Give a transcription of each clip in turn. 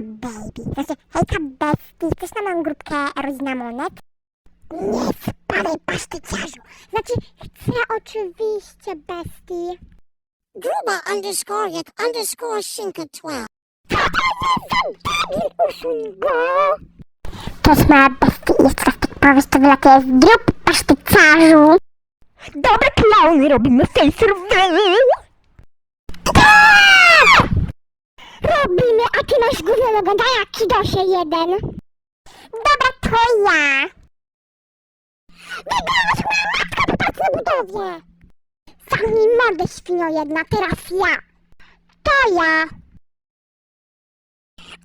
baby. Znaczy, hejka bestii. Chcesz na moją grupkę rodzina monet? Nie spadaj pasztyciarzu. Znaczy, chcę oczywiście bestii. Gruba underscore jak underscore szynka 12. Usuń go. To jest moja bestia i jeszcze raz tak powiesz, to wylatuje z grup pasztyciarzu. Dobra, klauny, robimy facerwell! Robimy, gówno oglądania kidosie jeden. Dobra, to ja. Wyglądasz moja matka po pracy na budowie. Zamknij mordę, świnio jedna, teraz ja. To ja.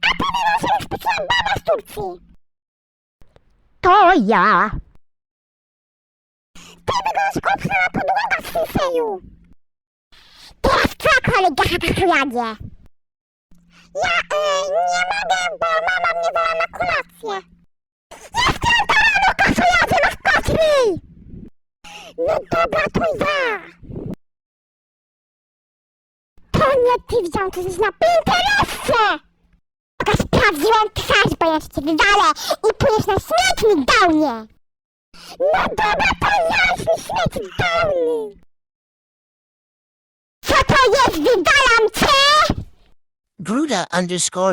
A ty wyglądasz jak specjalna baba z Turcji. To ja! Ty wyglądasz obsrana podłoga w Sinseju. Teraz twoja kolega na jadzie. Ja nie mogę, bo mama mnie woła na kolację. Jestem to rano kasujadzie na skoczni! No dobra, to ja. To nie ty widziałam, to jest na Pinterestie! Taka sprawdziłam twarz, bo ja cię wywalę i pójdziesz na śmietnik do mnie! No dobra, to ja jestem śmietnik dolny! Co to jest, wywalam cię? Gruda underscore